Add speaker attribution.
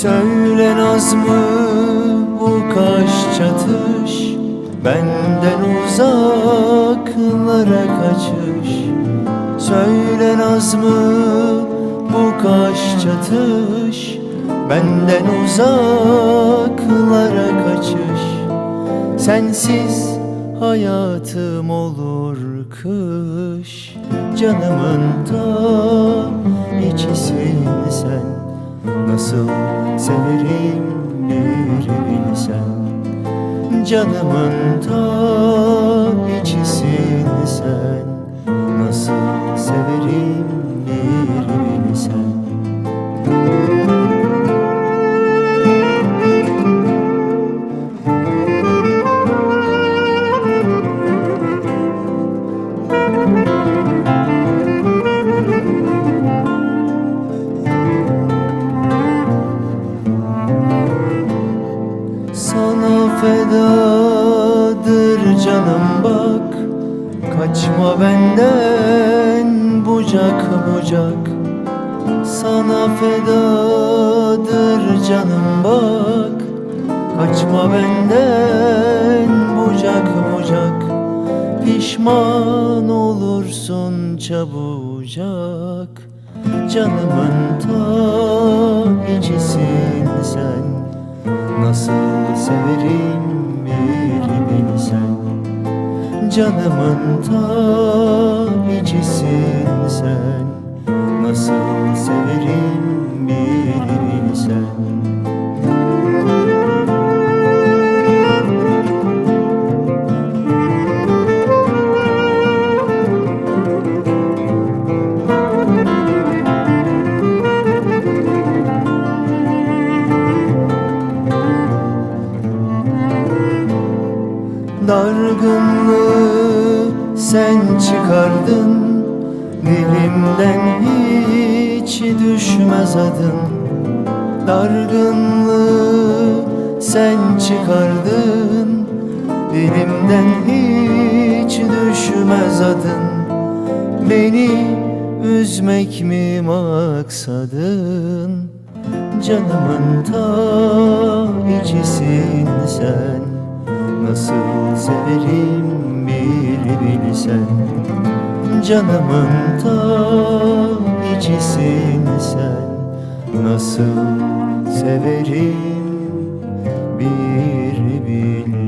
Speaker 1: Söyle naz mı bu kaş çatış. Benden uzaklara kaçış. Söyle naz mı bu kaş çatış. Benden uzaklara kaçış. Sensiz hayatım olur kış. Canımın ta içisin sen Nasıl severim bir bilsen Canımın ta içisin fedadır canım bak. Kaçma benden bucak bucak. Sana fedadır canım bak. Kaçma benden bucak bucak. Pişman olursun çabucak. Canımın ta içisin sen Nasıl severim bir bilsen? Canımın ta içisin sen. Nasıl severim bir bilsen Dargınlığı sen çıkardın. Dilimden hiç düşmez adın. Dargınlığı sen çıkardın. Dilimden hiç düşmez adın. Beni üzmek mi maksadın? Canımın ta içisin sen nasıl severim bir bilsen. Canımın ta içisin sen. Nasıl severim bir bilsen.